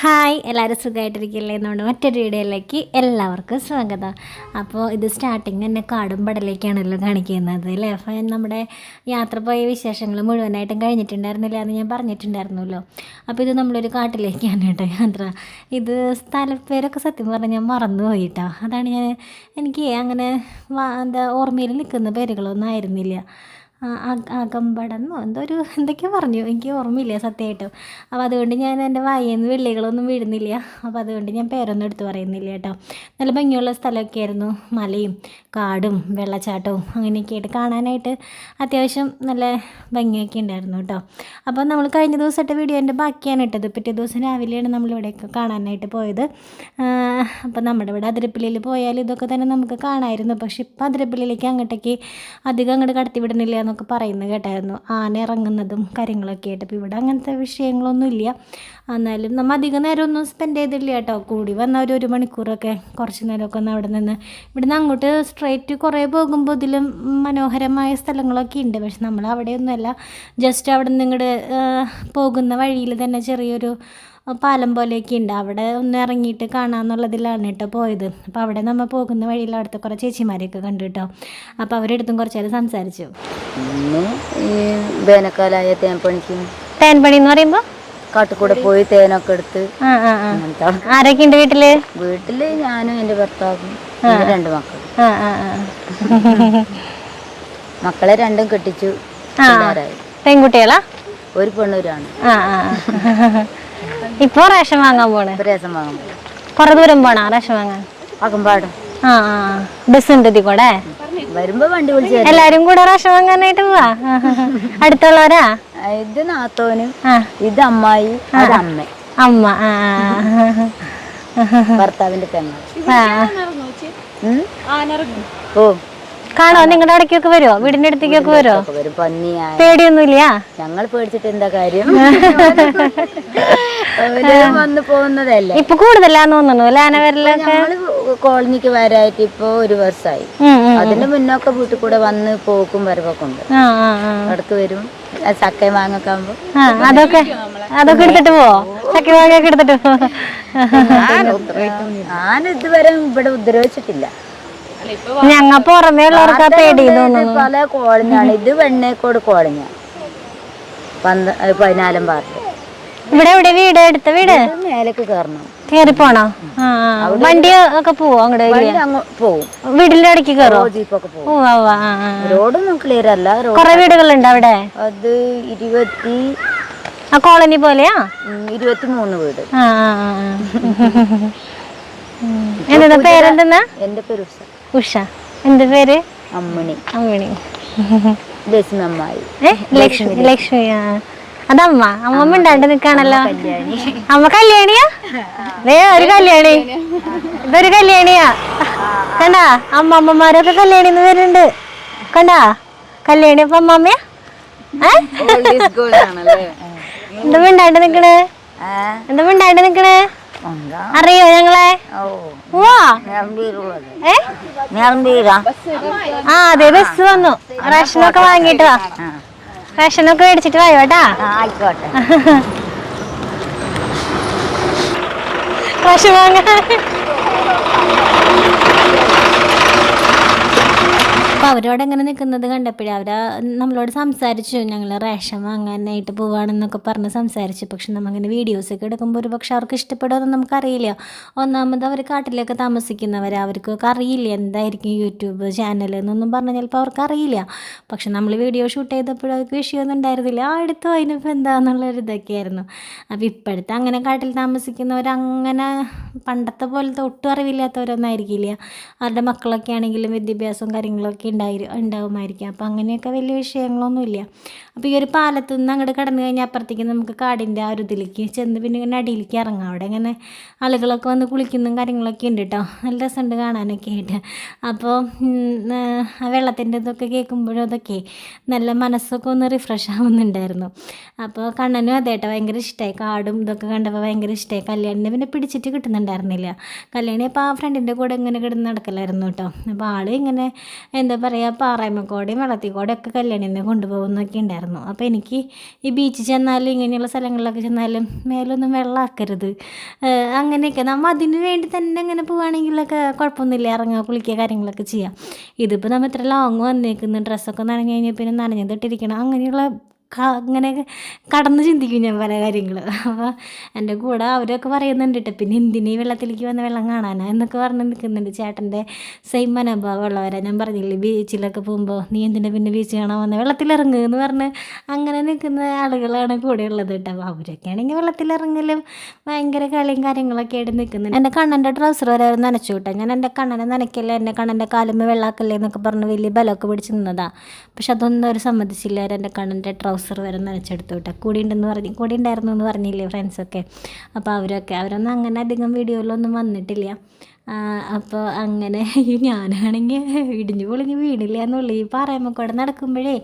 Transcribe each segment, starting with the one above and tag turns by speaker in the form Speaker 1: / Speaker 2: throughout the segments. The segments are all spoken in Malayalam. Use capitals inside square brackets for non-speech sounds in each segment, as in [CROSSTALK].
Speaker 1: ഹായ് എല്ലാവരും സുഖമായിട്ടിരിക്കില്ലേ എന്നുകൊണ്ട് മറ്റൊരു വീഡിയോയിലേക്ക് എല്ലാവർക്കും സ്വാഗതം. അപ്പോൾ ഇത് സ്റ്റാർട്ടിങ് തന്നെ കാടും പടലേക്കാണല്ലോ കാണിക്കുന്നത് അല്ലേ? അപ്പോൾ നമ്മുടെ യാത്ര പോയ വിശേഷങ്ങൾ മുഴുവനായിട്ടും കഴിഞ്ഞിട്ടുണ്ടായിരുന്നില്ല എന്ന് ഞാൻ പറഞ്ഞിട്ടുണ്ടായിരുന്നല്ലോ. അപ്പോൾ ഇത് നമ്മളൊരു കാട്ടിലേക്കാണ് കേട്ടോ യാത്ര. ഇത് സ്ഥലപ്പേരൊക്കെ സത്യം പറഞ്ഞാൽ ഞാൻ മറന്നുപോയി പോയിട്ടോ. അതാണ് ഞാൻ എനിക്ക് അങ്ങനെ എന്താ ഓർമ്മയിൽ നിൽക്കുന്ന പേരുകളൊന്നും ആയിരുന്നില്ല. അകമ്പടന്നോ എന്തോ ഒരു എന്തൊക്കെയോ പറഞ്ഞു. എനിക്ക് ഓർമ്മയില്ല സത്യമായിട്ടും. അപ്പോൾ അതുകൊണ്ട് ഞാൻ എന്റെ വായിൽ നിന്ന് വെള്ളികളൊന്നും വീഴുന്നില്ല അപ്പോൾ അതുകൊണ്ട് ഞാൻ പേരൊന്നും എടുത്ത് പറയുന്നില്ല കേട്ടോ. നല്ല ഭംഗിയുള്ള സ്ഥലമൊക്കെ ആയിരുന്നു. മലയും കാടും വെള്ളച്ചാട്ടവും അങ്ങനെയൊക്കെ ആയിട്ട് കാണാനായിട്ട് അത്യാവശ്യം നല്ല ഭംഗിയൊക്കെ ഉണ്ടായിരുന്നു കേട്ടോ. അപ്പോൾ നമ്മൾ കഴിഞ്ഞ ദിവസത്തെ വീഡിയോന്റെ ബാക്കിയാണ് ഇട്ടത്. പിറ്റേ ദിവസം രാവിലെയാണ് നമ്മളിവിടെയൊക്കെ കാണാനായിട്ട് പോയത്. അപ്പോൾ നമ്മുടെ ഇവിടെ അതിരപ്പള്ളിയിൽ പോയാൽ ഇതൊക്കെ തന്നെ നമുക്ക് കാണാമായിരുന്നു. പക്ഷേ ഇപ്പം അതിരപ്പള്ളിയിലേക്ക് അങ്ങോട്ടേക്ക് അധികം അങ്ങോട്ട് കടത്തി വിടുന്നില്ല എന്നൊക്കെ പറയുന്നത് കേട്ടായിരുന്നു. ആന ഇറങ്ങുന്നതും കാര്യങ്ങളൊക്കെ ആയിട്ട്. അപ്പോൾ ഇവിടെ അങ്ങനത്തെ വിഷയങ്ങളൊന്നും ഇല്ല എന്നാലും നമ്മൾ അധികം നേരം ഒന്നും സ്പെൻഡ് ചെയ്തില്ല കേട്ടോ. കൂടി വന്ന ഒരു ഒരു മണിക്കൂറൊക്കെ കുറച്ച് നേരമൊക്കെ ഒന്ന് അവിടെ നിന്ന് ഇവിടുന്ന് അങ്ങോട്ട് സ്ട്രൈറ്റ് കുറേ പോകുമ്പോൾ ഇതിലും മനോഹരമായ സ്ഥലങ്ങളൊക്കെ ഉണ്ട്. പക്ഷെ നമ്മൾ അവിടെയൊന്നുമല്ല ജസ്റ്റ് അവിടെ നിന്ന് ഇങ്ങോട്ട് പോകുന്ന വഴിയിൽ തന്നെ ചെറിയൊരു പാലം പോലെയൊക്കെ ഉണ്ട്. അവിടെ ഒന്ന് ഇറങ്ങിയിട്ട് കാണാമെന്നുള്ളതിലാണ് കേട്ടോ പോയത്. അപ്പോൾ അവിടെ നമ്മൾ പോകുന്ന വഴിയിൽ അവിടുത്തെ കുറേ ചേച്ചിമാരെയൊക്കെ കണ്ടു കേട്ടോ. അപ്പോൾ അവരെടുത്തും കുറച്ച് നേരം സംസാരിച്ചു
Speaker 2: വേനൽക്കാലായ തേൻപണിക്ക് തേൻപണി
Speaker 1: തേൻ പണി എന്ന് പറയുമ്പോൾ
Speaker 2: കാട്ടിക്കൂടെ പോയി തേനൊക്കെ എടുത്ത്
Speaker 1: ആരൊക്കെ ഉണ്ട് വീട്ടിൽ?
Speaker 2: വീട്ടിൽ ഞാനും എന്റെ ഭർത്താവും രണ്ട് മക്കൾ [LAUGHS] മക്കളെ രണ്ടും കെട്ടിച്ചു
Speaker 1: പെൺകുട്ടികളാ?
Speaker 2: ഒരു പെണ്ണൂരാണ്.
Speaker 1: ആ റേഷൻ വാങ്ങാൻ പോണേ?
Speaker 2: വാങ്ങാൻ
Speaker 1: കുറേ ദൂരം പോണ റേഷൻ വാങ്ങാൻ?
Speaker 2: അകമ്പാടും.
Speaker 1: ആ ആ ബസ് ഉണ്ട് ഇതി കൂടെ?
Speaker 2: വരുമ്പോ വണ്ടി വിളിച്ച്.
Speaker 1: എല്ലാരും കൂടെ റേഷൻ വാങ്ങാനായിട്ട് പോവാ? അടുത്തുള്ളവരാ?
Speaker 2: ഇത് നാത്തോനും ഇത് അമ്മായി അത് അമ്മ.
Speaker 1: അമ്മ
Speaker 2: ഭർത്താവിന്റെ പെണ്ണ? ഓ.
Speaker 1: കാണോ? നിങ്ങളുടെ അവിടേക്കൊക്കെ വരുമോ വീടിന്റെ അടുത്തേക്കൊക്കെ വരുമോ
Speaker 2: വരും. പന്നിയായ
Speaker 1: പേടിയൊന്നുമില്ല?
Speaker 2: ഞങ്ങൾ പേടിച്ചിട്ട് എന്താ കാര്യം? [LAUGHS] വന്നു പോകുന്നതല്ലേ?
Speaker 1: ഇപ്പൊ കൂടുതലാന്ന് തോന്നുന്നു അല്ലേ
Speaker 2: കോളനിക്ക് വരായിട്ട് ഇപ്പൊ ഒരു വർഷമായി. അതിന്റെ മുന്നൊക്കെ വീട്ടിൽ കൂടെ വന്ന് പോക്കും വരവൊക്കെ ഉണ്ട്. അടുത്ത് വരും. ചക്ക ചക്കയും മാങ്ങൊക്കെ ആകുമ്പോ
Speaker 1: ആ അതൊക്കെ അതൊക്കെ എടുത്തിട്ട് പോവോ? ചക്ക വാങ്ങിയൊക്കെ എടുത്തിട്ട് പോവോ?
Speaker 2: ഞാൻ ഇതുവരെ ഇവിടെ ഉപദ്രവിച്ചിട്ടില്ല.
Speaker 1: ഞങ്ങ പുറമേ ഉള്ളവർക്ക് പേടി തോന്നുന്നു.
Speaker 2: പല കോളനിയാണ് ഇത് വെണ്ണേക്കോട് കോളനിയാ പന്ത പതിനാലാം പാർട്ട്.
Speaker 1: ഇവിടെ എവിടെ വീട് എടുത്ത വീട്?
Speaker 2: മേലേക്ക് കയറണം
Speaker 1: കേറി പോണോ. വണ്ടി ഒക്കെ പോവോ അങ്ങോട്ട്
Speaker 2: പോവും.
Speaker 1: വീടിന്റെ ഇടയ്ക്ക് കയറോ
Speaker 2: ജീപ്പൊക്കെ പോവും. റോഡൊന്നും ക്ലിയർ അല്ല.
Speaker 1: കൊറേ വീടുകളുണ്ട് അവിടെ?
Speaker 2: അത് ഇരുപത്തി
Speaker 1: ആ കോളനി പോലെയാ?
Speaker 2: ഉം, ഇരുപത്തി മൂന്ന് വീട്.
Speaker 1: എന്താ പേരെന്തെന്നാ?
Speaker 2: എന്റെ പേര് ഉഷ.
Speaker 1: എന്ത് പേര്?
Speaker 2: അമ്മണി.
Speaker 1: അമ്മണി.
Speaker 2: ലക്ഷ്മി.
Speaker 1: ലക്ഷ്മി. അതമ്മ. അമ്മമ്മ ഉണ്ടാണ്ട് നിക്കാണല്ലോ അമ്മ കല്യാണിയാ? വേ ഒരു കല്യാണി. ഇതൊരു കല്യാണിയാ. കണ്ടാ? അമ്മ അമ്മമാരൊക്കെ കല്യാണിന്ന് വരുന്നുണ്ട്. കണ്ടാ? കല്യാണി അപ്പൊ അമ്മമ്മയാ? എന്താ മിണ്ടാണ്ട് നിക്കണേ? എന്താ മിണ്ടാണ്ട് നിക്കണേ? അറിയോ ഞങ്ങളെ? ആ അതെ ബസ് വന്നു. റേഷനൊക്കെ വാങ്ങിട്ട് വാ. റേഷനൊക്കെ മേടിച്ചിട്ട് വായോ കേട്ടാ? റേഷൻ വാങ്ങാൻ. അപ്പോൾ അവരോട് അങ്ങനെ നിൽക്കുന്നത് കണ്ടപ്പോഴേ അവർ നമ്മളോട് സംസാരിച്ചു ഞങ്ങൾ റേഷൻ വാങ്ങാനായിട്ട് പോവാണെന്നൊക്കെ പറഞ്ഞ് സംസാരിച്ചു. പക്ഷെ നമ്മങ്ങനെ വീഡിയോസൊക്കെ എടുക്കുമ്പോൾ ഒരു പക്ഷെ അവർക്ക് ഇഷ്ടപ്പെടുമെന്ന് നമുക്കറിയില്ല. ഒന്നാമത് അവർ കാട്ടിലൊക്കെ താമസിക്കുന്നവർ അവർക്കൊക്കെ അറിയില്ല എന്തായിരിക്കും യൂട്യൂബ് ചാനൽ എന്നൊന്നും പറഞ്ഞാൽ ചിലപ്പോൾ അവർക്ക് അറിയില്ല. പക്ഷെ നമ്മൾ വീഡിയോ ഷൂട്ട് ചെയ്തപ്പോഴും അവർക്ക് വിഷയമൊന്നും ഉണ്ടായിരുന്നില്ല. ആ അടുത്ത് അതിനിപ്പോൾ എന്താണെന്നുള്ളൊരു ഇതൊക്കെയായിരുന്നു. അപ്പോൾ ഇപ്പോഴത്തെ അങ്ങനെ കാട്ടിൽ താമസിക്കുന്നവർ അങ്ങനെ പണ്ടത്തെ പോലത്തെ ഒട്ടും അറിവില്ലാത്തവരൊന്നും ആയിരിക്കില്ല. അവരുടെ മക്കളൊക്കെ ആണെങ്കിലും വിദ്യാഭ്യാസവും കാര്യങ്ങളൊക്കെ ഉണ്ടായി ഉണ്ടാവുമായിരിക്കും. അപ്പോൾ അങ്ങനെയൊക്കെ വലിയ വിഷയങ്ങളൊന്നുമില്ല. അപ്പോൾ ഈ ഒരു പാലത്തു നിന്ന് അങ്ങോട്ട് കടന്നു കഴിഞ്ഞാൽ അപ്പുറത്തേക്ക് നമുക്ക് കാടിന്റെ ആ ഒരു ഇതിലേക്ക് ചെന്ന് പിന്നെ ഇങ്ങനെ അടിയിലേക്ക് ഇറങ്ങാം. അവിടെ ഇങ്ങനെ ആളുകളൊക്കെ വന്ന് കുളിക്കുന്നതും കാര്യങ്ങളൊക്കെ ഉണ്ട് കേട്ടോ നല്ല രസമുണ്ട് കാണാനൊക്കെ ആയിട്ട്. അപ്പോൾ ആ വെള്ളത്തിന്റെ ഇതൊക്കെ കേൾക്കുമ്പോഴും അതൊക്കെ നല്ല മനസ്സൊക്കെ ഒന്ന് റിഫ്രഷ് ആവുന്നുണ്ടായിരുന്നു. അപ്പോൾ കണ്ണനും അതെ കേട്ടോ ഭയങ്കര ഇഷ്ടമായി കാടും ഇതൊക്കെ കണ്ടപ്പോൾ ഭയങ്കര ഇഷ്ടമായി കല്യാണിനെ പിന്നെ പിടിച്ചിട്ട് കിട്ടുന്നുണ്ടായിരുന്നില്ല. കല്യാണി അപ്പോൾ ആ ഫ്രണ്ടിന്റെ കൂടെ ഇങ്ങനെ കിടന്ന് നടക്കലായിരുന്നു കേട്ടോ അപ്പോൾ ആൾ ഇങ്ങനെ എന്താ പറയുക പാറയമക്കോടെയും വെള്ളത്തിക്കോടെയും ഒക്കെ കല്യാണിനെ കൊണ്ടുപോകുന്നൊക്കെ ഉണ്ടായിരുന്നു. അപ്പോൾ എനിക്ക് ഈ ബീച്ചിൽ ചെന്നാലും ഇങ്ങനെയുള്ള സ്ഥലങ്ങളിലൊക്കെ ചെന്നാലും മേലൊന്നും വെള്ളമാക്കരുത് അങ്ങനെയൊക്കെ നമ്മൾ അതിന് വേണ്ടി തന്നെ അങ്ങനെ പോവുകയാണെങ്കിലൊക്കെ കുഴപ്പമൊന്നുമില്ല ഇറങ്ങുക കുളിക്കുക കാര്യങ്ങളൊക്കെ ചെയ്യാം. ഇതിപ്പോൾ നമ്മൾ ഇത്ര ലോങ് വന്നേക്കുന്നു ഡ്രസ്സൊക്കെ നനഞ്ഞു കഴിഞ്ഞാൽ പിന്നെ നനഞ്ഞതിട്ടിരിക്കണം അങ്ങനെയുള്ള അങ്ങനെ കടന്ന് ചിന്തിക്കും ഞാൻ പല കാര്യങ്ങൾ അപ്പോൾ എന്റെ കൂടെ അവരൊക്കെ പറയുന്നുണ്ട് കേട്ടോ പിന്നെ എന്തിനീ വെള്ളത്തിലേക്ക് വന്ന വെള്ളം കാണാനാ? എന്നൊക്കെ പറഞ്ഞ് നിൽക്കുന്നുണ്ട് ചേട്ടന്റെ സെയിം മനോഭാവമുള്ളവരാ. ഞാൻ പറഞ്ഞില്ലേ ബീച്ചിലൊക്കെ പോകുമ്പോൾ നീ എന്തിനാ പിന്നെ ബീച്ച് കാണാൻ വന്ന? വെള്ളത്തിലിറങ്ങുക എന്ന് പറഞ്ഞ് അങ്ങനെ നിൽക്കുന്ന ആളുകളാണ് കൂടെ ഉള്ളത് കേട്ടോ. അവരൊക്കെ ആണെങ്കിൽ വെള്ളത്തിലിറങ്ങലും ഭയങ്കര കളിയും കാര്യങ്ങളൊക്കെ ആയിട്ട് നിൽക്കുന്നുണ്ട്. എന്റെ കണ്ണന്റെ ട്രൗസർ വരെ നനച്ചു കേട്ടോ. ഞാൻ എന്റെ കണ്ണനെ നനയ്ക്കല്ലേ എന്റെ കണ്ണന്റെ കാലുമ്മ വെള്ളാക്കല്ലേ എന്നൊക്കെ പറഞ്ഞ് വലിയ ബലമൊക്കെ പിടിച്ച് നിന്നതാണ് പക്ഷെ അതൊന്നും അവർ സമ്മതിച്ചില്ല. എന്റെ കണ്ണന്റെ ട്രൗസർ വരെ നനച്ചെടുത്തു കേട്ടോ. കൂടി ഉണ്ടെന്ന് പറഞ്ഞു. കൂടി ഉണ്ടായിരുന്നു എന്ന് പറഞ്ഞില്ലേ ഫ്രണ്ട്സൊക്കെ അപ്പോൾ അവരൊക്കെ അവരൊന്നും അങ്ങനെ അധികം വീഡിയോയിലൊന്നും വന്നിട്ടില്ല. അപ്പോൾ അങ്ങനെ [LAUGHS] ഞാനാണെങ്കിൽ ഇടിഞ്ഞു പൊളിഞ്ഞ് വീണില്ല എന്നുള്ളൂ. ഈ പാറയമ്മ കൂടെ നടക്കുമ്പോഴേ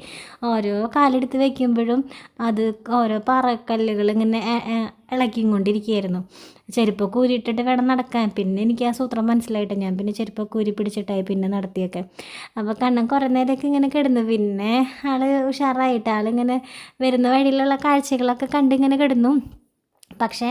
Speaker 1: ഓരോ കാലെടുത്ത് വയ്ക്കുമ്പോഴും അത് ഓരോ പാറക്കല്ലുകൾ ഇങ്ങനെ ഇളക്കിയും കൊണ്ടിരിക്കുകയായിരുന്നു ചെരുപ്പൊക്കെ ഊരിയിട്ടിട്ട് വേണം നടക്കാൻ. പിന്നെ എനിക്ക് ആ സൂത്രം മനസ്സിലായിട്ട്. ഞാൻ പിന്നെ ചെരുപ്പൊക്കെ ഊരി പിടിച്ചിട്ടായി പിന്നെ നടത്തിയൊക്കെ. അപ്പോൾ കണ്ണൻ കുറേ നേരമൊക്കെ ഇങ്ങനെ കിടന്നു. പിന്നെ ആൾ ഉഷാറായിട്ട് ആളിങ്ങനെ വരുന്ന വഴിയിലുള്ള കാഴ്ചകളൊക്കെ കണ്ടിങ്ങനെ കിടന്നു. പക്ഷേ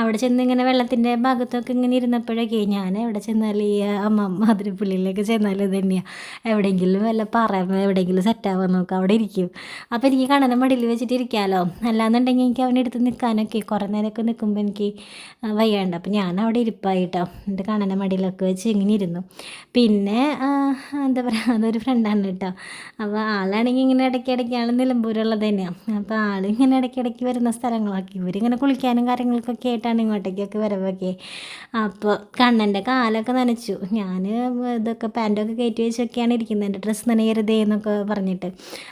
Speaker 1: അവിടെ ചെന്ന് ഇങ്ങനെ വെള്ളത്തിന്റെ ഭാഗത്തൊക്കെ ഇങ്ങനെ ഇരുന്നപ്പോഴൊക്കെ ഞാൻ എവിടെ ചെന്നാൽ ഈ അമ്മ മാതിരിപ്പുള്ളിയിലേക്ക് ചെന്നാൽ ഇത് തന്നെയാണ് എവിടെയെങ്കിലും വല്ല പറയുമ്പോൾ എവിടെയെങ്കിലും സെറ്റാവാൻ നോക്കാം അവിടെ ഇരിക്കും. അപ്പോൾ എനിക്ക് കണ്ണനെ മടിയിൽ വെച്ചിട്ട് ഇരിക്കാമല്ലോ അല്ലാന്നുണ്ടെങ്കിൽ എനിക്ക് അവനെ എടുത്ത് നിൽക്കാനൊക്കെ കുറേ നേരമൊക്കെ നിൽക്കുമ്പോൾ എനിക്ക് വയ്യാണ്ട്. അപ്പോൾ ഞാൻ അവിടെ ഇരിപ്പായിട്ടോ. എന്റെ കണ്ണനെ മടിയിലൊക്കെ വെച്ച് ഇങ്ങനെ ഇരുന്നു. പിന്നെ എന്താ പറയുക അതൊരു ഫ്രണ്ടാണ് കേട്ടോ. അപ്പോൾ ആളാണെങ്കിൽ ഇങ്ങനെ ഇടയ്ക്കിടയ്ക്ക് ആൾ നിലമ്പൂരുള്ളത് തന്നെയാണ് അപ്പോൾ ആൾ ഇങ്ങനെ ഇടയ്ക്കിടയ്ക്ക് വരുന്ന സ്ഥലങ്ങളൊക്കെ ഇവരിങ്ങനെ കുളിക്കാനും കാര്യങ്ങൾക്കൊക്കെ ആയിട്ടാണ് ഇങ്ങോട്ടേക്കൊക്കെ വരവൊക്കെ. അപ്പോൾ കണ്ണന്റെ കാലൊക്കെ നനച്ചു. ഞാൻ ഇതൊക്കെ പാന്റൊക്കെ കയറ്റി വെച്ചൊക്കെയാണ് ഇരിക്കുന്നത്. എന്റെ ഡ്രസ്സ് നനയരുതേ എന്നൊക്കെ പറഞ്ഞിട്ട്.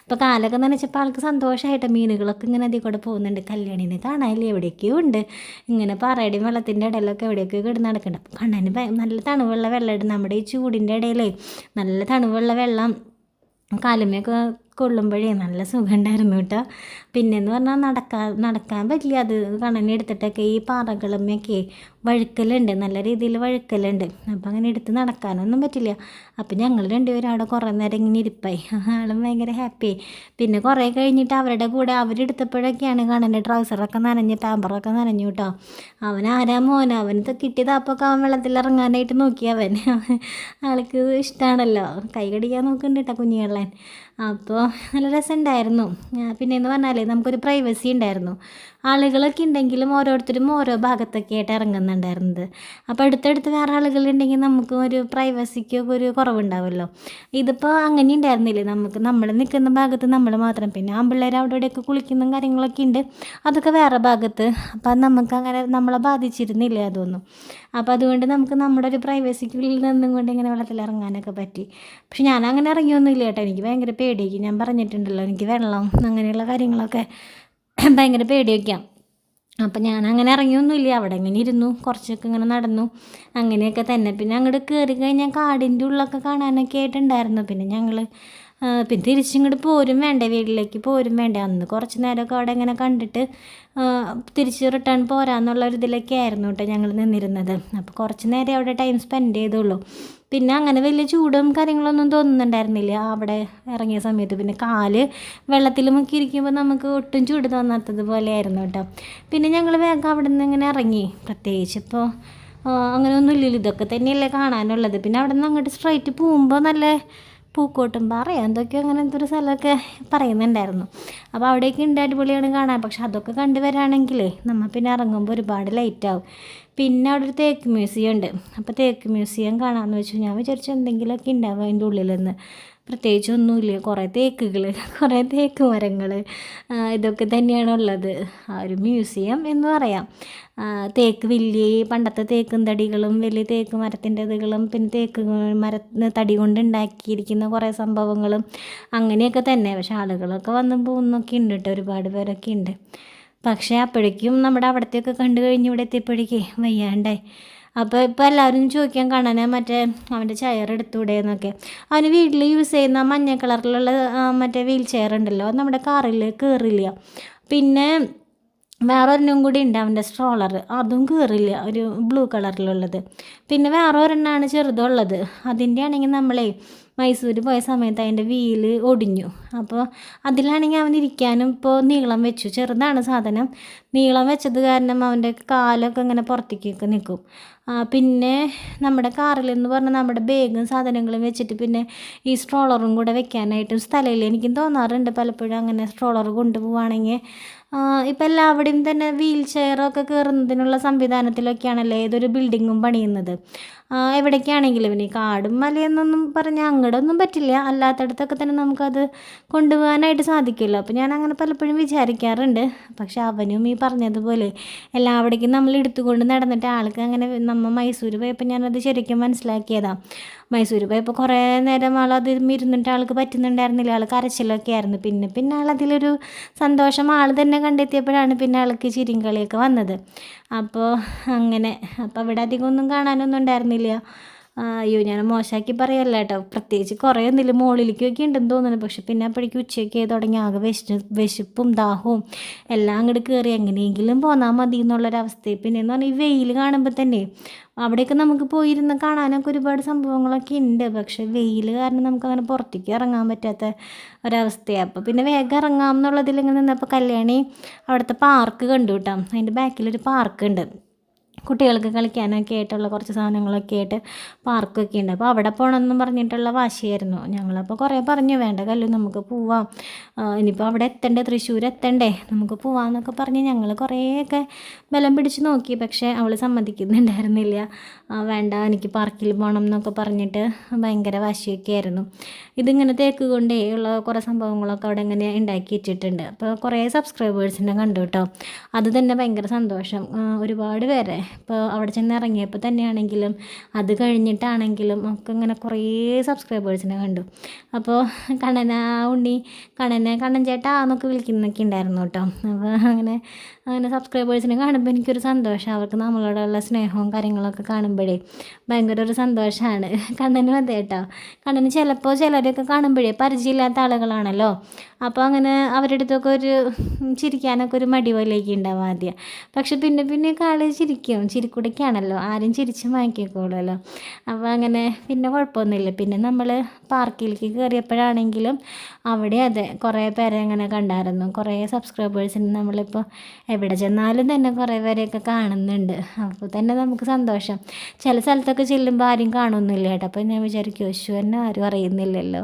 Speaker 1: അപ്പോൾ കാലൊക്കെ നനച്ചപ്പോൾ ആൾക്ക് സന്തോഷമായിട്ട് മീനുകളൊക്കെ ഇങ്ങനെ അതിൽ കൂടെ പോകുന്നുണ്ട്. കല്യാണിനെ കാണാനില്ല? എവിടെയൊക്കെയോ ഉണ്ട്. ഇങ്ങനെ പാറയുടെയും വെള്ളത്തിന്റെ ഇടയിലൊക്കെ എവിടെയൊക്കെ കിടന്ന് നടക്കുന്നുണ്ട്. അപ്പോൾ കണ്ണന് നല്ല തണുവുള്ള വെള്ളം നമ്മുടെ ഈ ചൂടിന്റെ ഇടയിലേ നല്ല തണുവുള്ള വെള്ളം കാലുമൊക്കെ കൊള്ളുമ്പോഴേ നല്ല സുഖമുണ്ടായിരുന്നു കേട്ടോ. പിന്നെന്ന് പറഞ്ഞാൽ നടക്കാൻ നടക്കാൻ പറ്റില്ല. അത് കണ്ണനെ എടുത്തിട്ടൊക്കെ ഈ പാറകളുമൊക്കെ വഴുക്കലുണ്ട്. നല്ല രീതിയിൽ വഴുക്കലുണ്ട്. അപ്പം അങ്ങനെ എടുത്ത് നടക്കാനൊന്നും പറ്റില്ല. അപ്പം ഞങ്ങൾ രണ്ടുപേരും അവിടെ കുറേ നേരം ഇങ്ങനെ ഇരിപ്പായി. [LAUGHS] ആളും ഭയങ്കര ഹാപ്പിയായി പിന്നെ കുറേ കഴിഞ്ഞിട്ട് അവരുടെ കൂടെ അവരെടുത്തപ്പോഴൊക്കെയാണ് കണ്ണന്റെ ട്രൗസറൊക്കെ നനഞ്ഞ് പാമ്പറൊക്കെ നനഞ്ഞു കേട്ടോ. അവൻ ആരാ മോൻ? അവനത് അപ്പോൾ അവൻ വെള്ളത്തിൽ ഇറങ്ങാനായിട്ട് നോക്കി അവൻ. [LAUGHS] ആൾക്ക് ഇഷ്ടമാണല്ലോ കൈ കടിക്കാൻ നോക്കുന്നുണ്ട് കേട്ടോ കുഞ്ഞുകള്ളൻ. അപ്പോൾ നല്ല രസമുണ്ടായിരുന്നു പിന്നെ എന്ന് പറഞ്ഞാൽ നമുക്കൊരു പ്രൈവസി ഉണ്ടായിരുന്നു. ആളുകളൊക്കെ ഉണ്ടെങ്കിലും ഓരോരുത്തരും ഓരോ ഭാഗത്തൊക്കെ ആയിട്ട് ഇറങ്ങുന്നുണ്ടായിരുന്നത്. അപ്പോൾ അടുത്തടുത്ത് വേറെ ആളുകളുണ്ടെങ്കിൽ നമുക്ക് ഒരു പ്രൈവസിക്കൊക്കെ ഒരു കുറവുണ്ടാവുമല്ലോ. ഇതിപ്പോൾ അങ്ങനെ ഉണ്ടായിരുന്നില്ലേ? നമുക്ക് നമ്മൾ നിൽക്കുന്ന ഭാഗത്ത് നമ്മൾ മാത്രം. പിന്നെ ആൺപിള്ളേർ അവിടെ ഇവിടെയൊക്കെ കുളിക്കുന്ന കാര്യങ്ങളൊക്കെ ഉണ്ട്. അതൊക്കെ വേറെ ഭാഗത്ത്. അപ്പം നമുക്ക് അങ്ങനെ നമ്മളെ ബാധിച്ചിരുന്നില്ല അതൊന്നും? അപ്പോൾ അതുകൊണ്ട് നമുക്ക് നമ്മുടെ ഒരു പ്രൈവസിക്കുള്ളിൽ നിന്നും കൊണ്ട് ഇങ്ങനെ വെള്ളത്തിൽ ഇറങ്ങാനൊക്കെ പറ്റി. പക്ഷെ ഞാൻ അങ്ങനെ ഇറങ്ങിയൊന്നുമില്ല കേട്ടോ. എനിക്ക് ഭയങ്കര പേടിയായിരിക്കും ഞാൻ പറഞ്ഞിട്ടുണ്ടല്ലോ എനിക്ക് വെള്ളം അങ്ങനെയുള്ള കാര്യങ്ങളൊക്കെ. [CLEARS THROAT] ഭയങ്കര പേടിയൊക്കെയാണ് അപ്പം ഞാൻ അങ്ങനെ ഇറങ്ങിയൊന്നുമില്ല. അവിടെ ഇങ്ങനെ ഇരുന്നു. കുറച്ചൊക്കെ ഇങ്ങനെ നടന്നു. അങ്ങനെയൊക്കെ തന്നെ. പിന്നെ അങ്ങോട്ട് കയറി കഴിഞ്ഞാൽ കാടിന്റെ ഉള്ളൊക്കെ കാണാനൊക്കെ ആയിട്ടുണ്ടായിരുന്നു. പിന്നെ ഞങ്ങൾ പിന്നെ തിരിച്ചിങ്ങോട്ട് പോരും വേണ്ടേ വീട്ടിലേക്ക് പോരും വേണ്ടേ. അന്ന് കുറച്ച് നേരമൊക്കെ അവിടെ ഇങ്ങനെ കണ്ടിട്ട് തിരിച്ച് റിട്ടേൺ പോരാന്നുള്ള ഒരു ഇതിലൊക്കെ ആയിരുന്നു കേട്ടോ ഞങ്ങൾ നിന്നിരുന്നത്. അപ്പോൾ കുറച്ച് നേരം അവിടെ ടൈം സ്പെൻഡ് ചെയ്തുള്ളൂ. പിന്നെ അങ്ങനെ വലിയ ചൂടും കാര്യങ്ങളൊന്നും തോന്നുന്നുണ്ടായിരുന്നില്ല. അവിടെ ഇറങ്ങിയ സമയത്ത് പിന്നെ കാൽ വെള്ളത്തിൽ മുക്കി ഇരിക്കുമ്പോൾ നമുക്ക് ഒട്ടും ചൂട് തോന്നാത്തത് പോലെയായിരുന്നു കേട്ടോ. പിന്നെ ഞങ്ങൾ വേഗം അവിടെ നിന്ന് ഇങ്ങനെ ഇറങ്ങി. പ്രത്യേകിച്ച് ഇപ്പോൾ അങ്ങനെ ഒന്നുമില്ലല്ലോ ഇതൊക്കെ തന്നെയല്ലേ കാണാനുള്ളത്. പിന്നെ അവിടെ നിന്ന് അങ്ങോട്ട് സ്ട്രൈറ്റ് പോകുമ്പോൾ നല്ല പൂക്കോട്ടും പാറ എന്തൊക്കെയോ അങ്ങനെ എന്തൊരു സ്ഥലമൊക്കെ പറയുന്നുണ്ടായിരുന്നു. അപ്പോൾ അവിടേക്ക് ഉണ്ട് അടിപൊളിയാണ് കാണാൻ. പക്ഷെ അതൊക്കെ കണ്ടുവരാണെങ്കിലേ നമ്മൾ പിന്നെ ഇറങ്ങുമ്പോൾ ഒരുപാട് ലൈറ്റ് ആവും. പിന്നെ അവിടെ ഒരു തേക്ക് മ്യൂസിയം ഉണ്ട്. അപ്പോൾ തേക്ക് മ്യൂസിയം കാണാമെന്ന് വെച്ചു. ഞാൻ വിചാരിച്ചു എന്തെങ്കിലുമൊക്കെ ഉണ്ടാവും അതിന്റെ ഉള്ളിലെന്ന് പ്രത്യേകിച്ച് ഒന്നുമില്ല കുറേ തേക്കുകൾ കുറേ തേക്ക് മരങ്ങൾ ഇതൊക്കെ തന്നെയാണ് ഉള്ളത്. ആ ഒരു മ്യൂസിയം എന്ന് പറയാം. തേക്ക് വലിയ പണ്ടത്തെ തേക്കും തടികളും വലിയ തേക്ക് മരത്തിന്റെ ഇതുകളും പിന്നെ തേക്ക് മര തടി കൊണ്ട് ഉണ്ടാക്കിയിരിക്കുന്ന കുറേ സംഭവങ്ങളും അങ്ങനെയൊക്കെ തന്നെ. പക്ഷെ ആളുകളൊക്കെ വന്ന് പോകുന്നൊക്കെ ഉണ്ട് കേട്ടോ ഒരുപാട് പേരൊക്കെ ഉണ്ട്. പക്ഷേ അപ്പോഴേക്കും നമ്മുടെ അവിടത്തെയൊക്കെ കണ്ടു കഴിഞ്ഞ് ഇവിടെ എത്തിയപ്പോഴേക്കേ വയ്യാണ്ടായി. അപ്പോൾ ഇപ്പോൾ എല്ലാവരും ചോദിക്കാൻ കാണാൻ മറ്റേ അവന്റെ ചെയർ എടുത്തൂടെ എന്നൊക്കെ. അവന് വീട്ടിൽ യൂസ് ചെയ്യുന്ന മഞ്ഞ കളറിലുള്ള മറ്റേ വീൽ ചെയർ ഉണ്ടല്ലോ അത് നമ്മുടെ കാറിൽ കയറില്ല പിന്നെ വേറെ ഒരെണ്ണം കൂടി ഉണ്ട് അവന്റെ സ്ട്രോളർ അതും കയറില്ല ഒരു ബ്ലൂ കളറിലുള്ളത്. പിന്നെ വേറെ ഒരെണ്ണമാണ് ചെറുതുള്ളത്. അതിന്റെ ആണെങ്കിൽ നമ്മളെ മൈസൂർ പോയ സമയത്ത് അതിന്റെ വീൽ ഒടിഞ്ഞു. അപ്പോൾ അതിലാണെങ്കിൽ അവൻ ഇരിക്കാനും ഇപ്പോൾ നീളം വെച്ചു. ചെറുതാണ് സാധനം. നീളം വെച്ചത് കാരണം അവന്റെ കാലൊക്കെ ഇങ്ങനെ പുറത്തേക്കൊക്കെ നിൽക്കും. പിന്നെ നമ്മുടെ കാറിൽ എന്ന് പറഞ്ഞാൽ നമ്മുടെ ബാഗും സാധനങ്ങളും വെച്ചിട്ട് പിന്നെ ഈ സ്ട്രോളറും കൂടെ വെക്കാനായിട്ടും സ്ഥലമില്ല. എനിക്കും തോന്നാറുണ്ട് പലപ്പോഴും അങ്ങനെ സ്ട്രോളർ കൊണ്ടുപോവുകയാണെങ്കിൽ. ഇപ്പം എല്ലാവിടെയും തന്നെ വീൽ ചെയറൊക്കെ കയറുന്നതിനുള്ള സംവിധാനത്തിലൊക്കെയാണല്ലോ ഏതൊരു ബിൽഡിങ്ങും പണിയുന്നത്? എവിടേക്കാണെങ്കിലും ഇനി കാടും മലയെന്നൊന്നും പറഞ്ഞാൽ അങ്ങോട്ടൊന്നും പറ്റില്ല. അല്ലാത്തടത്തൊക്കെ തന്നെ നമുക്കത് കൊണ്ടുപോകാനായിട്ട് സാധിക്കുമല്ലോ. അപ്പോൾ ഞാൻ അങ്ങനെ പലപ്പോഴും വിചാരിക്കാറുണ്ട്. പക്ഷെ അവനും ഈ പറഞ്ഞതുപോലെ എല്ലാവിടേക്കും നമ്മൾ എടുത്തുകൊണ്ട് നടന്നിട്ട് ആൾക്ക് അങ്ങനെ നമ്മൾ മൈസൂർ പോയപ്പോൾ ഞാനത് ശരിക്കും മനസ്സിലാക്കിയതാണ് മൈസൂർ പോയപ്പോൾ കുറേ നേരം ആൾ അത് ഇരുന്നിട്ട് ആൾക്ക് പറ്റുന്നുണ്ടായിരുന്നില്ല. ആൾ കരച്ചിലൊക്കെ ആയിരുന്നു. പിന്നെ പിന്നെ ആൾ അതിലൊരു സന്തോഷം ആൾ തന്നെ കണ്ടെത്തിയപ്പോഴാണ് പിന്നെ ആൾക്ക് ചിരിങ്കളിയൊക്കെ വന്നത്. അപ്പോൾ അങ്ങനെ അപ്പോൾ അവിടെ അധികം ഒന്നും കാണാനൊന്നും ഉണ്ടായിരുന്നില്ല. അയ്യോ ഞാൻ മോശമാക്കി പറയല്ല കേട്ടോ. പ്രത്യേകിച്ച് കുറേ ഒന്നുമില്ല മുകളിലേക്കൊക്കെ ഉണ്ടെന്ന് തോന്നുന്നു പക്ഷെ പിന്നെ അപ്പോഴേക്കും ഉച്ചയൊക്കെ തുടങ്ങി. ആകെ വിശ വിശപ്പും ദാഹവും എല്ലാം അങ്ങോട്ട് കയറി എങ്ങനെയെങ്കിലും പോന്നാൽ മതി എന്നുള്ളൊരവസ്ഥ പിന്നെ എന്ന് പറഞ്ഞാൽ ഈ വെയിൽ കാണുമ്പോൾ തന്നെ അവിടെയൊക്കെ നമുക്ക് പോയിരുന്ന് കാണാനൊക്കെ ഒരുപാട് സംഭവങ്ങളൊക്കെ ഉണ്ട് പക്ഷെ വെയിൽ കാരണം നമുക്ക് അങ്ങനെ പുറത്തേക്ക് ഇറങ്ങാൻ പറ്റാത്ത ഒരവസ്ഥയാണ് അപ്പോൾ പിന്നെ വേഗം ഇറങ്ങാം എന്നുള്ളതിൽ ഇങ്ങനെ നിന്നപ്പോൾ കല്യാണി അവിടുത്തെ പാർക്ക് കണ്ടു കേട്ടോ. അതിന്റെ ബാക്കിലൊരു പാർക്ക് ഉണ്ട് കുട്ടികൾക്ക് കളിക്കാനൊക്കെ ആയിട്ടുള്ള കുറച്ച് സാധനങ്ങളൊക്കെ ആയിട്ട് പാർക്കൊക്കെ ഉണ്ട്. അപ്പോൾ അവിടെ പോകണമെന്നും പറഞ്ഞിട്ടുള്ള വാശിയായിരുന്നു. ഞങ്ങളപ്പോൾ കുറേ പറഞ്ഞു വേണ്ട കല്ലു നമുക്ക് പോവാം. ഇനിയിപ്പോൾ അവിടെ എത്തണ്ടേ? തൃശ്ശൂർ എത്തണ്ടേ? നമുക്ക് പോവാമെന്നൊക്കെ പറഞ്ഞ് ഞങ്ങൾ കുറേയൊക്കെ ബലം പിടിച്ച് നോക്കി. പക്ഷേ അവൾ സമ്മതിക്കുന്നുണ്ടായിരുന്നില്ല. വേണ്ട എനിക്ക് പാർക്കിൽ പോകണം എന്നൊക്കെ പറഞ്ഞിട്ട് ഭയങ്കര വാശിയൊക്കെ ആയിരുന്നു. ഇതിങ്ങനെ തേക്ക് കൊണ്ടേ ഉള്ള കുറേ സംഭവങ്ങളൊക്കെ അവിടെ ഇങ്ങനെ ഉണ്ടാക്കി വെച്ചിട്ടുണ്ട്. അപ്പോൾ കുറേ സബ്സ്ക്രൈബേഴ്സിനെ കണ്ടു കേട്ടോ. അത് തന്നെ ഭയങ്കര സന്തോഷം. ഒരുപാട് പേരെ ഇപ്പോൾ അവിടെ ചെന്ന് ഇറങ്ങിയപ്പോൾ തന്നെയാണെങ്കിലും അത് കഴിഞ്ഞിട്ടാണെങ്കിലും ഒക്കെ ഇങ്ങനെ കുറേ സബ്സ്ക്രൈബേഴ്സിനെ കണ്ടു. അപ്പോൾ കണ്ണന ഉണ്ണി കണ്ണനെ കണ്ണൻ ചേട്ടാ എന്നൊക്കെ വിളിക്കുന്നൊക്കെ ഉണ്ടായിരുന്നു കേട്ടോ. അപ്പോൾ അങ്ങനെ അങ്ങനെ സബ്സ്ക്രൈബേഴ്സിനെ കാണുമ്പോൾ എനിക്കൊരു സന്തോഷം. അവർക്ക് നമ്മളോടുള്ള സ്നേഹവും കാര്യങ്ങളൊക്കെ കാണുമ്പോഴേ ഭയങ്കര ഒരു സന്തോഷമാണ്. കണ്ണനും അതെ കണ്ണന് ചിലപ്പോൾ ചിലരൊക്കെ കാണുമ്പോഴേ പരിചയമില്ലാത്ത ആളുകളാണല്ലോ. അപ്പോൾ അങ്ങനെ അവരുടെ അടുത്തൊക്കെ ഒരു ചിരിക്കാനൊക്കെ ഒരു മടി പോലെയൊക്കെ ഉണ്ടാവും ആദ്യം. പക്ഷെ പിന്നെ പിന്നെ കാൾ ചിരിക്കും. ചിരിക്കുടയ്ക്കാണല്ലോ ആരും ചിരിച്ച് വാങ്ങിക്കോളുമല്ലോ അപ്പോൾ അങ്ങനെ പിന്നെ കുഴപ്പമൊന്നുമില്ല. പിന്നെ നമ്മൾ പാർക്കിലേക്ക് കയറിയപ്പോഴാണെങ്കിലും അവിടെ അതെ കുറേ പേരെ അങ്ങനെ കണ്ടായിരുന്നു. കുറേ സബ്സ്ക്രൈബേഴ്സിന് നമ്മളിപ്പോൾ എവിടെ ചെന്നാലും തന്നെ കുറേ പേരെയൊക്കെ കാണുന്നുണ്ട്. അപ്പോൾ തന്നെ നമുക്ക് സന്തോഷം. ചില സ്ഥലത്തൊക്കെ ചെല്ലുമ്പോൾ ആരും കാണുന്നില്ല കേട്ടോ. അപ്പോൾ ഞാൻ വിചാരിക്കും യശു എന്നെ ആരും അറിയുന്നില്ലല്ലോ.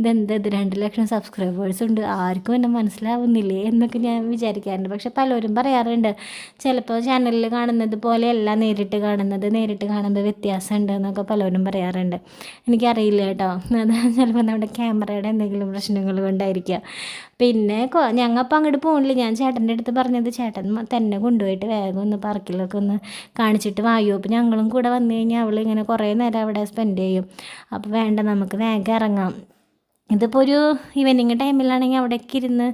Speaker 1: ഇതെന്ത് ഇത്? രണ്ട് ലക്ഷം സബ്സ്ക്രൈബേഴ്സ് ഉണ്ട് ആർക്കും എന്നെ മനസ്സിലാവുന്നില്ലേ എന്നൊക്കെ ഞാൻ വിചാരിക്കാറുണ്ട്. പക്ഷെ പലരും പറയാറുണ്ട് ചിലപ്പോൾ ചാനലിൽ കാണുന്നത് പോലെയല്ല നേരിട്ട് കാണുന്നത്. നേരിട്ട് കാണുമ്പോൾ വ്യത്യാസമുണ്ട് എന്നൊക്കെ പലരും പറയാറുണ്ട്. എനിക്കറിയില്ല കേട്ടോ. അത് ചിലപ്പോൾ നമ്മുടെ ക്യാമറയുടെ എന്തെങ്കിലും പ്രശ്നങ്ങൾ കൊണ്ടായിരിക്കാം. പിന്നെ ഞങ്ങപ്പോൾ അങ്ങോട്ട് പോകണില്ല ഞാൻ ചേട്ടന്റെ അടുത്ത് പറഞ്ഞത് ചേട്ടൻ തന്നെ കൊണ്ടുപോയിട്ട് വേഗം ഒന്ന് പാർക്കിലൊക്കെ ഒന്ന് കാണിച്ചിട്ട് വായു. അപ്പോൾ ഞങ്ങളും കൂടെ വന്നു കഴിഞ്ഞാൽ അവൾ ഇങ്ങനെ കുറേ നേരം അവിടെ സ്പെൻഡ് ചെയ്യും. അപ്പോൾ വേണ്ട നമുക്ക് വേഗം ഇറങ്ങാം. ഇതിപ്പോൾ ഒരു ഈവനിങ് ടൈമിലാണെങ്കിൽ അവിടേക്ക് ഇരുന്ന്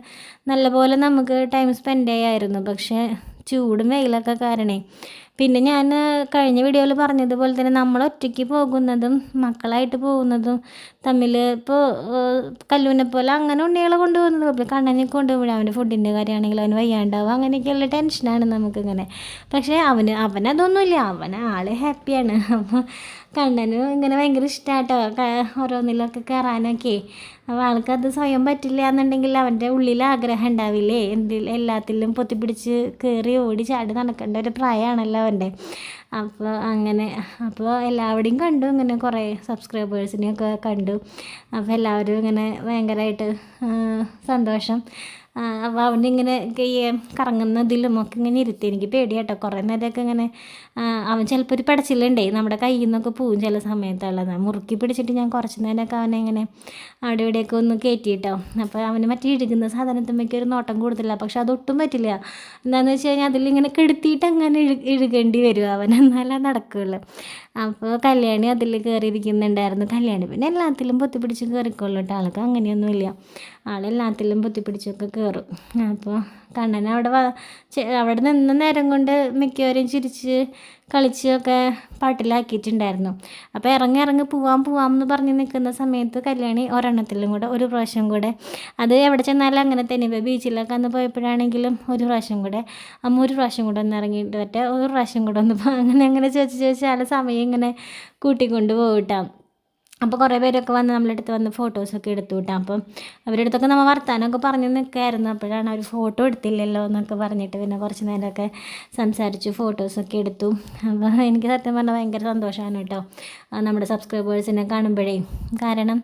Speaker 1: നല്ലപോലെ നമുക്ക് ടൈം സ്പെൻഡ് ചെയ്യാമായിരുന്നു പക്ഷേ ചൂടും വെയിലൊക്കെ കാരണേ. പിന്നെ ഞാൻ കഴിഞ്ഞ വീഡിയോയിൽ പറഞ്ഞതുപോലെ തന്നെ നമ്മൾ ഒറ്റയ്ക്ക് പോകുന്നതും മക്കളായിട്ട് പോകുന്നതും തമ്മിൽ ഇപ്പോൾ കല്ലൂനെ പോലെ അങ്ങനെ ഉണ്ണികളെ കൊണ്ടുപോകുന്നത് കുഴപ്പമില്ല കണ്ണനെ കൊണ്ടുപോകുമ്പോൾ അവന്റെ ഫുഡിന്റെ കാര്യമാണെങ്കിൽ അവന് വയ്യാണ്ടാവും. അങ്ങനെയൊക്കെയുള്ള ടെൻഷനാണ് നമുക്കിങ്ങനെ. പക്ഷേ അവന് അവനതൊന്നുമില്ല അവൻ ആൾ ഹാപ്പിയാണ് അപ്പോൾ കണ്ണനും ഇങ്ങനെ ഭയങ്കര ഇഷ്ടമാട്ടോ ഓരോന്നിലൊക്കെ കയറാനൊക്കെ അപ്പോൾ ആൾക്കത് സ്വയം പറ്റില്ല എന്നുണ്ടെങ്കിൽ അവന്റെ ഉള്ളിൽ ആഗ്രഹം ഉണ്ടാവില്ലേ? എന്തിൽ എല്ലാത്തിലും പൊത്തിപ്പിടിച്ച് കയറി ഓടി ചാടി നടക്കേണ്ട ഒരു പ്രായമാണല്ലോ അവന്റെ അപ്പോൾ അങ്ങനെ അപ്പോൾ എല്ലാവരുടെയും കണ്ടു ഇങ്ങനെ കുറേ സബ്സ്ക്രൈബേഴ്സിനെയൊക്കെ കണ്ടു. അപ്പോൾ എല്ലാവരും ഇങ്ങനെ ഭയങ്കരമായിട്ട് സന്തോഷം. അപ്പോൾ അവനിങ്ങനെ കറങ്ങുന്നതിലും ഒക്കെ ഇങ്ങനെ ഇരുത്തി. എനിക്ക് പേടിയാട്ടോ. കുറേ നേരമൊക്കെ ഇങ്ങനെ അവൻ ചിലപ്പോൾ ഒരു പടച്ചിലുണ്ടേ. നമ്മുടെ കയ്യിൽ നിന്നൊക്കെ പോവും ചില സമയത്തുള്ളത്. മുറുക്കി പിടിച്ചിട്ട് ഞാൻ കുറച്ച് നേരമൊക്കെ അവനെ ഇങ്ങനെ അവിടെ ഇവിടെയൊക്കെ ഒന്ന് കയറ്റിയിട്ടോ. അപ്പോൾ അവന് മറ്റേ ഇഴുകുന്ന സാധനത്തുമ്മയ്ക്ക് ഒരു നോട്ടം കൂടുതല പക്ഷെ അതൊട്ടും പറ്റില്ല. എന്താണെന്ന് വെച്ച് കഴിഞ്ഞാൽ അതിലിങ്ങനെ കെടുത്തിയിട്ട് അങ്ങനെ ഇഴു ഇഴുകേണ്ടി വരും അവൻ. എന്നാലേ നടക്കുകയുള്ളു അപ്പോൾ കല്യാണി അതിൽ കയറിയിരിക്കുന്നുണ്ടായിരുന്നു. കല്യാണി പിന്നെ എല്ലാത്തിലും പൊത്തിപ്പിടിച്ച് കയറിക്കൊള്ളു കേട്ടോ ആൾക്ക് അങ്ങനെയൊന്നുമില്ല. ആളെല്ലാത്തിലും പൊത്തിപ്പിടിച്ചൊക്കെ പിടിച്ചൊക്കെ കയറും. അപ്പോൾ കണ്ണൻ അവിടെ അവിടെ നിന്ന നേരം കൊണ്ട് മിക്കവരും ചിരിച്ച് കളിച്ചൊക്കെ പാട്ടിലാക്കിയിട്ടുണ്ടായിരുന്നു. അപ്പോൾ ഇറങ്ങി ഇറങ്ങി പോവാം പോവാം എന്ന് പറഞ്ഞ് നിൽക്കുന്ന സമയത്ത് കല്യാണി ഒരെണ്ണത്തിലും കൂടെ ഒരു പ്രാവശ്യം കൂടെ അത് എവിടെ ചെന്നാലും അങ്ങനെ തന്നെ. ഇപ്പോൾ ബീച്ചിലൊക്കെ അന്ന് പോയപ്പോഴാണെങ്കിലും ഒരു പ്രാവശ്യം കൂടെ. അമ്മ ഒരു പ്രാവശ്യം കൂടെ ഒന്ന് ഇറങ്ങിയിട്ട് പറ്റേ ഒരു പ്രാവശ്യം കൂടെ ഒന്ന് അങ്ങനെ അങ്ങനെ ചോദിച്ച് ചോദിച്ച് ആളെ സമയം ഇങ്ങനെ കൂട്ടിക്കൊണ്ട് പോകട്ടാം അപ്പോൾ കുറേ പേരൊക്കെ വന്ന് നമ്മളെ അടുത്ത് വന്ന് ഫോട്ടോസൊക്കെ എടുത്തു കിട്ടാം അപ്പം അവരുടെ അടുത്തൊക്കെ നമ്മൾ വർത്താനമൊക്കെ പറഞ്ഞ് നിൽക്കായിരുന്നു അപ്പോഴാണ് അവർ ഫോട്ടോ എടുത്തില്ലല്ലോ എന്നൊക്കെ പറഞ്ഞിട്ട് പിന്നെ കുറച്ച് നേരമൊക്കെ സംസാരിച്ചു ഫോട്ടോസൊക്കെ എടുത്തു. അപ്പോൾ എനിക്ക് സത്യം പറഞ്ഞാൽ ഭയങ്കര സന്തോഷമാണ് കേട്ടോ നമ്മുടെ സബ്സ്ക്രൈബേഴ്സിനെ കാണുമ്പോഴേ. കാരണം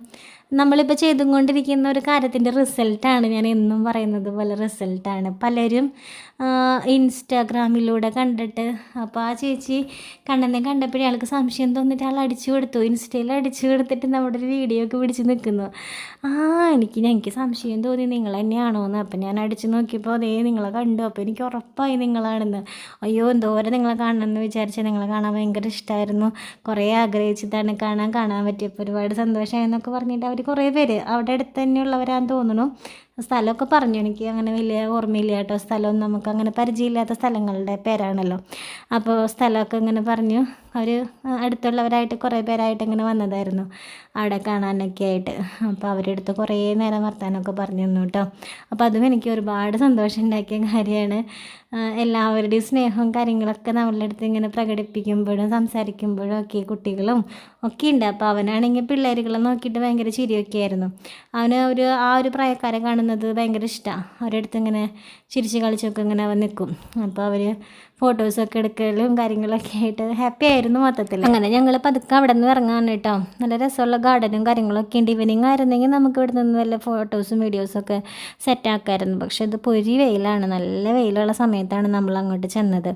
Speaker 1: നമ്മളിപ്പോൾ ചെയ്തുകൊണ്ടിരിക്കുന്ന ഒരു കാര്യത്തിന്റെ റിസൾട്ടാണ് ഞാൻ എന്നും പറയുന്നത് പോലെ റിസൾട്ടാണ്. പലരും ഇൻസ്റ്റാഗ്രാമിലൂടെ കണ്ടിട്ട് അപ്പോൾ ആ ചേച്ചി കണ്ണനെ കണ്ടപ്പോഴേ ആൾക്ക് സംശയം തോന്നിയിട്ട് ആൾ അടിച്ചു കൊടുത്തു. ഇൻസ്റ്റയിൽ അടിച്ചു കൊടുത്തിട്ട് നമ്മുടെ ഒരു വീഡിയോ ഒക്കെ പിടിച്ച് നിൽക്കുന്നു. ആ എനിക്ക് എനിക്ക് സംശയം തോന്നി. നിങ്ങൾ തന്നെയാണോ എന്ന്. അപ്പം ഞാൻ അടിച്ചു നോക്കിയപ്പോൾ അതേ നിങ്ങളെ കണ്ടു. അപ്പോൾ എനിക്ക് ഉറപ്പായി നിങ്ങളാണെന്ന്. അയ്യോ എന്തോരം നിങ്ങളെ കാണണമെന്ന് വിചാരിച്ചാൽ നിങ്ങളെ കാണാൻ ഭയങ്കര ഇഷ്ടമായിരുന്നു കുറേ ആഗ്രഹിച്ചിട്ടാണ് കാണാൻ കാണാൻ പറ്റിയപ്പോൾ ഒരുപാട് സന്തോഷമായി എന്നൊക്കെ പറഞ്ഞിട്ട് അവർ കുറേ പേര് അവിടെ അടുത്ത് തന്നെയുള്ളവരാന്ന് തോന്നുന്നു. സ്ഥലമൊക്കെ പറഞ്ഞു. എനിക്ക് അങ്ങനെ വലിയ ഓർമ്മയില്ല കേട്ടോ. സ്ഥലം നമുക്ക് അങ്ങനെ പരിചയമില്ലാത്ത സ്ഥലങ്ങളുടെ പേരാണല്ലോ. അപ്പോൾ സ്ഥലമൊക്കെ ഇങ്ങനെ പറഞ്ഞു. അവർ അടുത്തുള്ളവരായിട്ട് കുറേ പേരായിട്ട് ഇങ്ങനെ വന്നതായിരുന്നു. അവിടെ കാണാനൊക്കെ ആയിട്ട്. അപ്പോൾ അവരുടെ അടുത്ത് കുറേ നേരം വർത്താനമൊക്കെ പറഞ്ഞു തന്നു കേട്ടോ. അപ്പോൾ അതും എനിക്ക് ഒരുപാട് സന്തോഷം ഉണ്ടാക്കിയ കാര്യമാണ്. എല്ലാവരുടെയും സ്നേഹവും കാര്യങ്ങളൊക്കെ നമ്മളുടെ അടുത്ത് ഇങ്ങനെ പ്രകടിപ്പിക്കുമ്പോഴും സംസാരിക്കുമ്പോഴും ഒക്കെ കുട്ടികളും ഒക്കെ ഉണ്ട്. അപ്പോൾ അവനാണെങ്കിൽ പിള്ളേരുകളെ നോക്കിയിട്ട് ഭയങ്കര ചിരിയൊക്കെ ആയിരുന്നു. അവന് ഒരു ആ ഒരു പ്രായക്കാരെ കാണുന്നത് ഭയങ്കര ഇഷ്ടമാണ് അവരുടെ അടുത്ത് ഇങ്ങനെ ചിരിച്ച് കളിച്ചൊക്കെ ഇങ്ങനെ അവൻ നിൽക്കും അപ്പോൾ അവർ ഫോട്ടോസൊക്കെ എടുക്കലും കാര്യങ്ങളൊക്കെ ആയിട്ട് ഹാപ്പി ആയിരുന്നു മൊത്തത്തിൽ അങ്ങനെ ഞങ്ങൾ പതുക്കെ അവിടെ നിന്ന് ഇറങ്ങാൻ കേട്ടോ. നല്ല രസമുള്ള ഗാർഡനും കാര്യങ്ങളൊക്കെ ഉണ്ട്. ഈവനിങ് ആയിരുന്നെങ്കിൽ നമുക്ക് ഇവിടെ നിന്ന് വല്ല ഫോട്ടോസും വീഡിയോസൊക്കെ സെറ്റാക്കായിരുന്നു പക്ഷേ ഇത് പൊരി വെയിലാണ്. നല്ല വെയിലുള്ള സമയത്താണ് നമ്മൾ അങ്ങോട്ട് ചെന്നത്.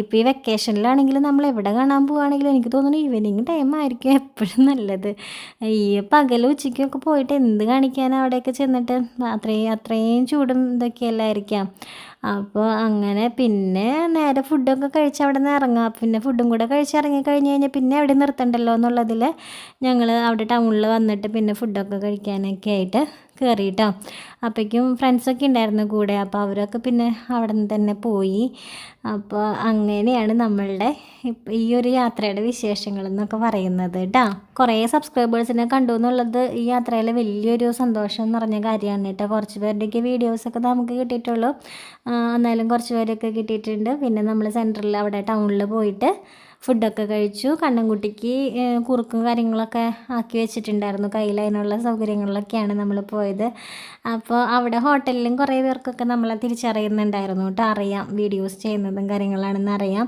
Speaker 1: ഇപ്പോൾ ഈ വെക്കേഷനിലാണെങ്കിലും നമ്മൾ എവിടെ കാണാൻ പോവുകയാണെങ്കിലും എനിക്ക് തോന്നുന്നു ഈവനിങ് ടൈം ആയിരിക്കും എപ്പോഴും നല്ലത്. ഈ പകൽ ഉച്ചയ്ക്കൊക്കെ പോയിട്ട് എന്ത് കാണിക്കാനാണ് അവിടെയൊക്കെ ചെന്നിട്ട്? അത്രയും അത്രയും ചൂടും ഇതൊക്കെ അല്ലായിരിക്കാം. അപ്പോൾ അങ്ങനെ പിന്നെ നേരെ ഫുഡൊക്കെ കഴിച്ച് അവിടെ നിന്ന് ഇറങ്ങാം പിന്നെ ഫുഡും കൂടെ കഴിച്ച് ഇറങ്ങി കഴിഞ്ഞ് കഴിഞ്ഞാൽ പിന്നെ അവിടെ നിർത്തണ്ടല്ലോ എന്നുള്ളതിൽ ഞങ്ങൾ അവിടെ ടൗണിൽ വന്നിട്ട് പിന്നെ ഫുഡൊക്കെ കഴിക്കാനൊക്കെ ആയിട്ട് കയറി കേട്ടോ അപ്പോഴേക്കും ഫ്രണ്ട്സൊക്കെ ഉണ്ടായിരുന്നു കൂടെ. അപ്പോൾ അവരൊക്കെ പിന്നെ അവിടെ നിന്ന് തന്നെ പോയി. അപ്പോൾ അങ്ങനെയാണ് നമ്മളുടെ ഈ ഒരു യാത്രയുടെ വിശേഷങ്ങൾ എന്നൊക്കെ പറയുന്നത് കേട്ടോ കുറേ സബ്സ്ക്രൈബേഴ്സിനെ കണ്ടു എന്നുള്ളത് ഈ യാത്രയിലെ വലിയൊരു സന്തോഷം എന്ന് നിറഞ്ഞ കാര്യമാണ് കേട്ടോ കുറച്ച് പേരുടെയൊക്കെ വീഡിയോസൊക്കെ നമുക്ക് കിട്ടിയിട്ടുള്ളൂ. എന്നാലും കുറച്ച് പേരൊക്കെ കിട്ടിയിട്ടുണ്ട്. പിന്നെ നമ്മൾ സെന്ററിൽ അവിടെ ടൗണിൽ പോയിട്ട് ഫുഡൊക്കെ കഴിച്ചു. കണ്ണൻകുട്ടിക്ക് കുറുക്കും കാര്യങ്ങളൊക്കെ ആക്കി വെച്ചിട്ടുണ്ടായിരുന്നു. കയ്യിൽ അതിനുള്ള സൗകര്യങ്ങളിലൊക്കെയാണ് നമ്മൾ പോയത്. അപ്പോൾ അവിടെ ഹോട്ടലിലും കുറേ പേർക്കൊക്കെ നമ്മളെ തിരിച്ചറിയുന്നുണ്ടായിരുന്നു കേട്ടോ. അറിയാം വീഡിയോസ് ചെയ്യുന്നതും കാര്യങ്ങളാണെന്ന് അറിയാം.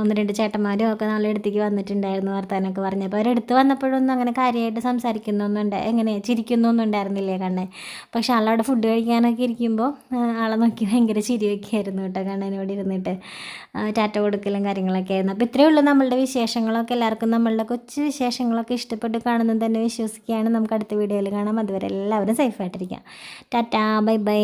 Speaker 1: ഒന്ന് രണ്ട് ചേട്ടന്മാരും ഒക്കെ നമ്മളെ അടുത്തേക്ക് വന്നിട്ടുണ്ടായിരുന്നു വർത്താനമൊക്കെ പറഞ്ഞപ്പോൾ അവരെടുത്ത് വന്നപ്പോഴൊന്നും അങ്ങനെ കാര്യമായിട്ട് സംസാരിക്കുന്നൊന്നും ഉണ്ട് എങ്ങനെ ചിരിക്കുന്നൊന്നും ഉണ്ടായിരുന്നില്ലേ കണ്ണൻ? പക്ഷെ ആളവിടെ ഫുഡ് കഴിക്കാനൊക്കെ ഇരിക്കുമ്പോൾ ആളെ നോക്കി ഭയങ്കര ചിരിയൊക്കെ ആയിരുന്നു കേട്ടോ കണ്ണനോട് ഇരുന്നിട്ട്. ടാറ്റ കൊടുക്കലും കാര്യങ്ങളൊക്കെ ആയിരുന്നു. അപ്പോൾ ഇത്രയേ ഉള്ളൂ നമ്മളുടെ വിശേഷങ്ങളൊക്കെ എല്ലാവർക്കും നമ്മളുടെ കൊച്ചു വിശേഷങ്ങളൊക്കെ ഇഷ്ടപ്പെട്ട് കാണുന്നത് തന്നെ വിശ്വസിക്കുകയാണ്. നമുക്ക് അടുത്ത വീഡിയോയിൽ കാണാം. അതുവരെ എല്ലാവരും സേഫായിട്ടിരിക്കാം ടാറ്റാ ബൈ ബൈ.